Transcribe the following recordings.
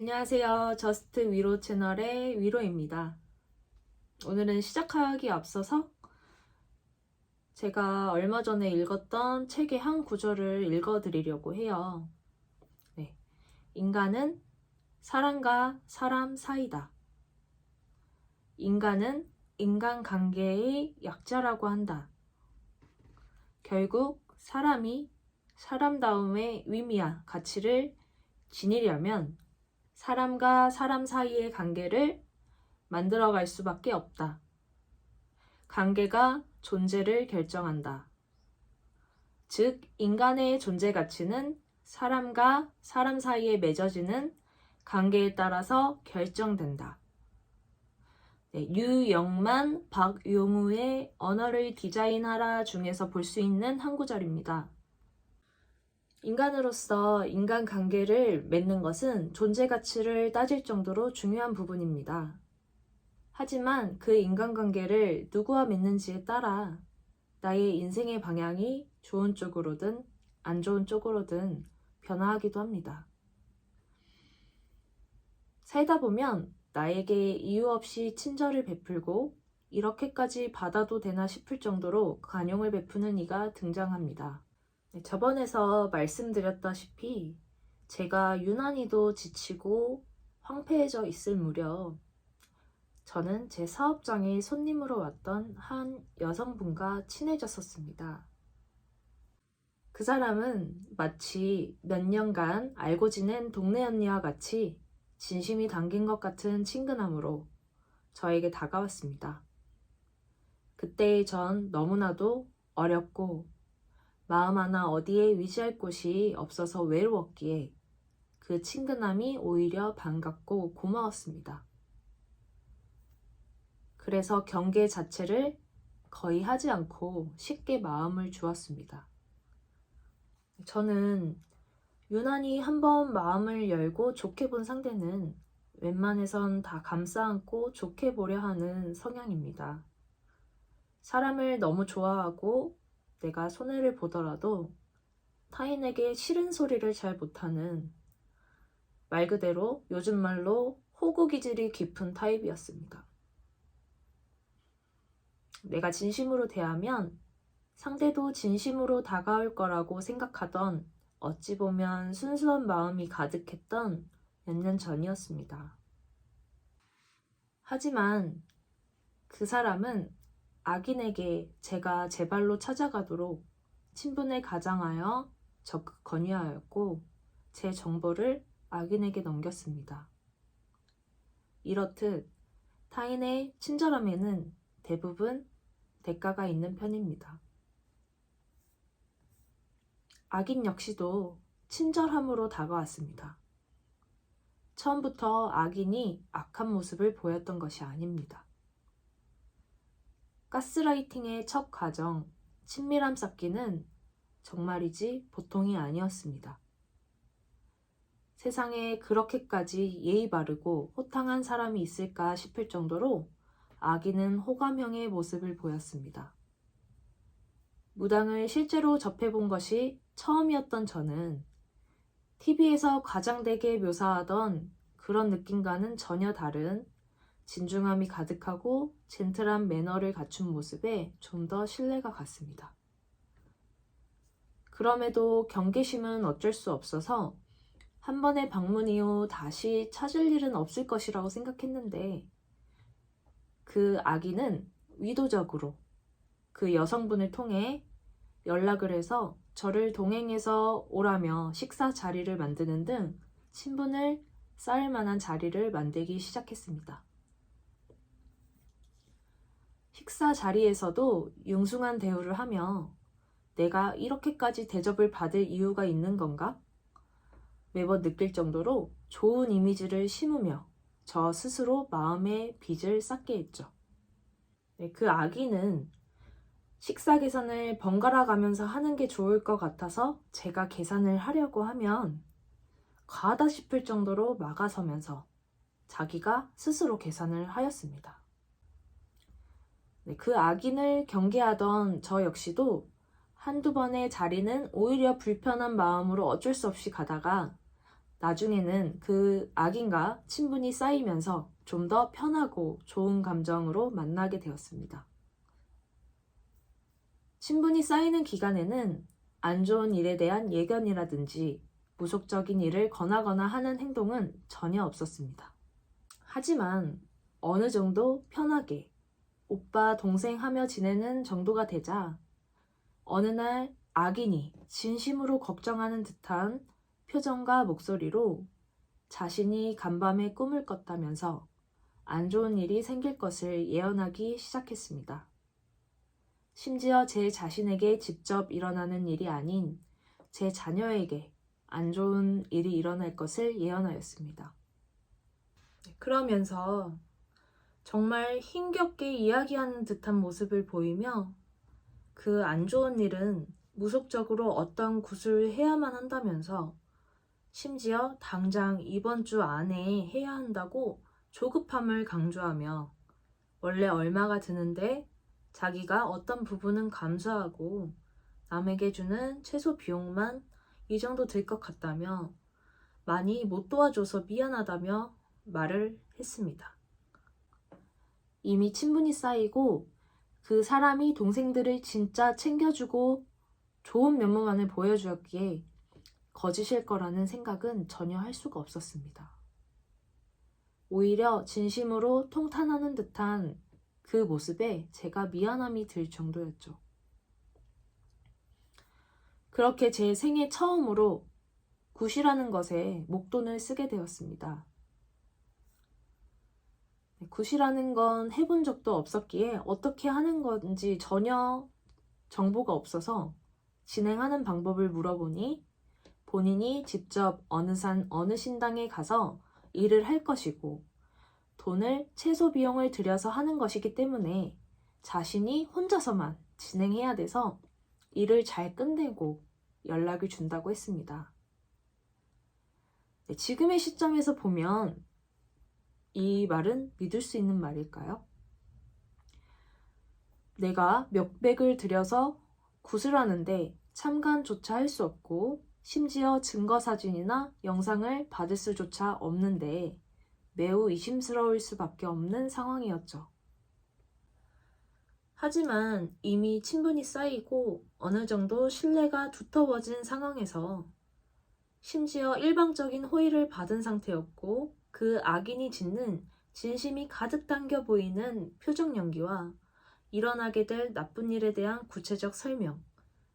안녕하세요. 저스트 위로 채널의 위로입니다. 오늘은 시작하기 앞서서 제가 얼마 전에 읽었던 책의 한 구절을 읽어드리려고 해요. 네. 인간은 사람과 사람 사이다. 인간은 인간 관계의 약자라고 한다. 결국 사람이 사람다움의 의미와 가치를 지니려면 사람과 사람 사이의 관계를 만들어갈 수밖에 없다. 관계가 존재를 결정한다. 즉, 인간의 존재 가치는 사람과 사람 사이에 맺어지는 관계에 따라서 결정된다. 네, 유영만, 박용우의 언어를 디자인하라 중에서 볼 수 있는 한 구절입니다. 인간으로서 인간 관계를 맺는 것은 존재 가치를 따질 정도로 중요한 부분입니다. 하지만 그 인간관계를 누구와 맺는지에 따라 나의 인생의 방향이 좋은 쪽으로든 안 좋은 쪽으로든 변화하기도 합니다. 살다 보면 나에게 이유 없이 친절을 베풀고 이렇게까지 받아도 되나 싶을 정도로 관용을 베푸는 이가 등장합니다. 네, 저번에서 말씀드렸다시피 제가 유난히도 지치고 황폐해져 있을 무렵 저는 제 사업장에 손님으로 왔던 한 여성분과 친해졌었습니다. 그 사람은 마치 몇 년간 알고 지낸 동네 언니와 같이 진심이 담긴 것 같은 친근함으로 저에게 다가왔습니다. 그때의 전 너무나도 어렵고 마음 하나 어디에 위지할 곳이 없어서 외로웠기에 그 친근함이 오히려 반갑고 고마웠습니다. 그래서 경계 자체를 거의 하지 않고 쉽게 마음을 주었습니다. 저는 유난히 한번 마음을 열고 좋게 본 상대는 웬만해선 다 감싸 안고 좋게 보려 하는 성향입니다. 사람을 너무 좋아하고 내가 손해를 보더라도 타인에게 싫은 소리를 잘 못하는 말 그대로 요즘 말로 호구 기질이 깊은 타입이었습니다. 내가 진심으로 대하면 상대도 진심으로 다가올 거라고 생각하던 어찌 보면 순수한 마음이 가득했던 몇 년 전이었습니다. 하지만 그 사람은 악인에게 제가 제 발로 찾아가도록 친분을 가장하여 적극 건의하였고 제 정보를 악인에게 넘겼습니다. 이렇듯 타인의 친절함에는 대부분 대가가 있는 편입니다. 악인 역시도 친절함으로 다가왔습니다. 처음부터 악인이 악한 모습을 보였던 것이 아닙니다. 가스라이팅의 첫 과정, 친밀함 쌓기는 정말이지 보통이 아니었습니다. 세상에 그렇게까지 예의 바르고 호탕한 사람이 있을까 싶을 정도로 아기는 호감형의 모습을 보였습니다. 무당을 실제로 접해본 것이 처음이었던 저는 TV에서 과장되게 묘사하던 그런 느낌과는 전혀 다른 진중함이 가득하고 젠틀한 매너를 갖춘 모습에 좀 더 신뢰가 갔습니다. 그럼에도 경계심은 어쩔 수 없어서 한 번의 방문 이후 다시 찾을 일은 없을 것이라고 생각했는데 그 아기는 의도적으로 그 여성분을 통해 연락을 해서 저를 동행해서 오라며 식사 자리를 만드는 등 친분을 쌓을 만한 자리를 만들기 시작했습니다. 식사 자리에서도 융숭한 대우를 하며 내가 이렇게까지 대접을 받을 이유가 있는 건가? 매번 느낄 정도로 좋은 이미지를 심으며 저 스스로 마음의 빚을 쌓게 했죠. 네, 그 아기는 식사 계산을 번갈아 가면서 하는 게 좋을 것 같아서 제가 계산을 하려고 하면 과하다 싶을 정도로 막아서면서 자기가 스스로 계산을 하였습니다. 네, 그 악인을 경계하던 저 역시도 한두 번의 자리는 오히려 불편한 마음으로 어쩔 수 없이 가다가 나중에는 그 악인과 친분이 쌓이면서 좀 더 편하고 좋은 감정으로 만나게 되었습니다. 친분이 쌓이는 기간에는 안 좋은 일에 대한 예견이라든지 무속적인 일을 권하거나 하는 행동은 전혀 없었습니다. 하지만 어느 정도 편하게 오빠 동생 하며 지내는 정도가 되자 어느 날 악인이 진심으로 걱정하는 듯한 표정과 목소리로 자신이 간밤에 꿈을 꿨다면서 안 좋은 일이 생길 것을 예언하기 시작했습니다. 심지어 제 자신에게 직접 일어나는 일이 아닌 제 자녀에게 안 좋은 일이 일어날 것을 예언하였습니다. 그러면서 정말 힘겹게 이야기하는 듯한 모습을 보이며 그 안 좋은 일은 무속적으로 어떤 굿을 해야만 한다면서 심지어 당장 이번 주 안에 해야 한다고 조급함을 강조하며 원래 얼마가 드는데 자기가 어떤 부분은 감수하고 남에게 주는 최소 비용만 이 정도 들 것 같다며 많이 못 도와줘서 미안하다며 말을 했습니다. 이미 친분이 쌓이고 그 사람이 동생들을 진짜 챙겨주고 좋은 면모만을 보여주었기에 거짓일 거라는 생각은 전혀 할 수가 없었습니다. 오히려 진심으로 통탄하는 듯한 그 모습에 제가 미안함이 들 정도였죠. 그렇게 제 생애 처음으로 굿이라는 것에 목돈을 쓰게 되었습니다. 네, 굿이라는 건 해본 적도 없었기에 어떻게 하는 건지 전혀 정보가 없어서 진행하는 방법을 물어보니 본인이 직접 어느 산 어느 신당에 가서 일을 할 것이고 돈을 최소 비용을 들여서 하는 것이기 때문에 자신이 혼자서만 진행해야 돼서 일을 잘 끝내고 연락을 준다고 했습니다. 네, 지금의 시점에서 보면 이 말은 믿을 수 있는 말일까요? 내가 몇백을 들여서 굿을 하는데 참관조차 할 수 없고 심지어 증거 사진이나 영상을 받을 수조차 없는데 매우 의심스러울 수밖에 없는 상황이었죠. 하지만 이미 친분이 쌓이고 어느 정도 신뢰가 두터워진 상황에서 심지어 일방적인 호의를 받은 상태였고 그 악인이 짓는 진심이 가득 담겨 보이는 표정 연기와 일어나게 될 나쁜 일에 대한 구체적 설명,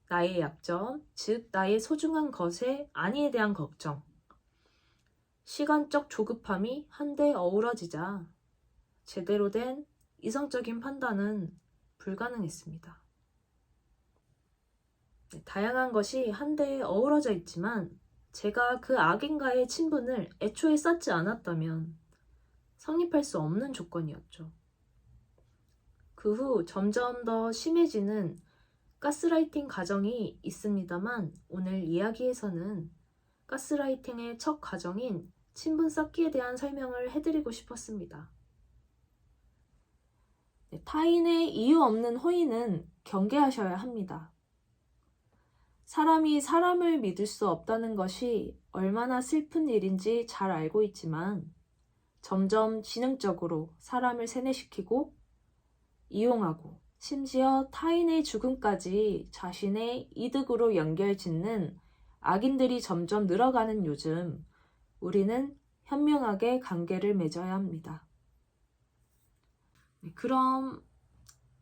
나의 약점, 즉 나의 소중한 것에 아니에 대한 걱정, 시간적 조급함이 한데 어우러지자 제대로 된 이성적인 판단은 불가능했습니다. 네, 다양한 것이 한데 어우러져 있지만 제가 그 악인과의 친분을 애초에 쌓지 않았다면 성립할 수 없는 조건이었죠. 그 후 점점 더 심해지는 가스라이팅 과정이 있습니다만 오늘 이야기에서는 가스라이팅의 첫 과정인 친분 쌓기에 대한 설명을 해드리고 싶었습니다. 네, 타인의 이유 없는 호의는 경계하셔야 합니다. 사람이 사람을 믿을 수 없다는 것이 얼마나 슬픈 일인지 잘 알고 있지만 점점 지능적으로 사람을 세뇌시키고 이용하고 심지어 타인의 죽음까지 자신의 이득으로 연결 짓는 악인들이 점점 늘어가는 요즘 우리는 현명하게 관계를 맺어야 합니다. 네, 그럼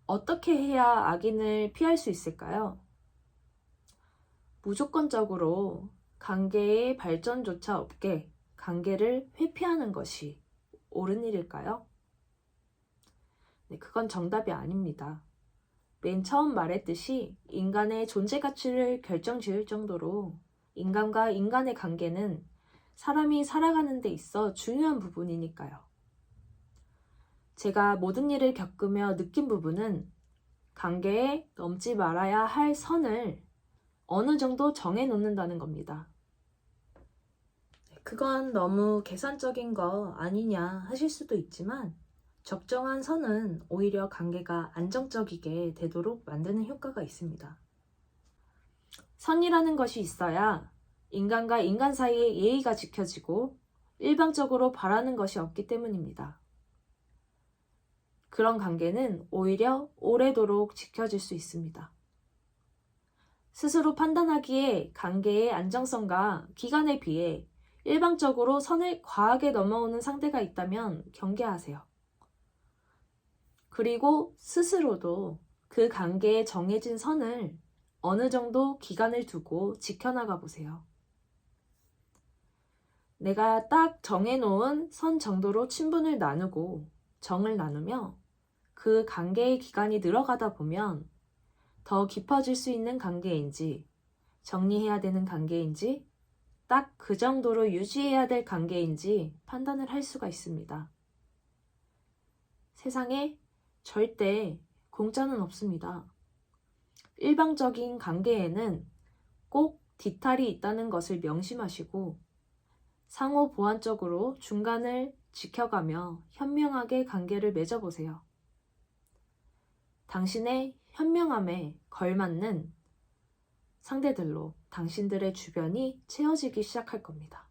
어떻게 해야 악인을 피할 수 있을까요? 무조건적으로 관계의 발전조차 없게 관계를 회피하는 것이 옳은 일일까요? 네, 그건 정답이 아닙니다. 맨 처음 말했듯이 인간의 존재 가치를 결정 지을 정도로 인간과 인간의 관계는 사람이 살아가는 데 있어 중요한 부분이니까요. 제가 모든 일을 겪으며 느낀 부분은 관계에 넘지 말아야 할 선을 어느 정도 정해 놓는다는 겁니다. 그건 너무 계산적인 거 아니냐 하실 수도 있지만 적정한 선은 오히려 관계가 안정적이게 되도록 만드는 효과가 있습니다. 선이라는 것이 있어야 인간과 인간 사이의 예의가 지켜지고 일방적으로 바라는 것이 없기 때문입니다. 그런 관계는 오히려 오래도록 지켜질 수 있습니다. 스스로 판단하기에 관계의 안정성과 기간에 비해 일방적으로 선을 과하게 넘어오는 상대가 있다면 경계하세요. 그리고 스스로도 그 관계에 정해진 선을 어느 정도 기간을 두고 지켜나가 보세요. 내가 딱 정해놓은 선 정도로 친분을 나누고 정을 나누며 그 관계의 기간이 늘어가다 보면 더 깊어질 수 있는 관계인지 정리해야 되는 관계인지 딱 그 정도로 유지해야 될 관계인지 판단을 할 수가 있습니다. 세상에 절대 공짜는 없습니다. 일방적인 관계에는 꼭 뒤탈이 있다는 것을 명심하시고 상호 보완적으로 중간을 지켜가며 현명하게 관계를 맺어보세요. 당신의 현명함에 걸맞는 상대들로 당신들의 주변이 채워지기 시작할 겁니다.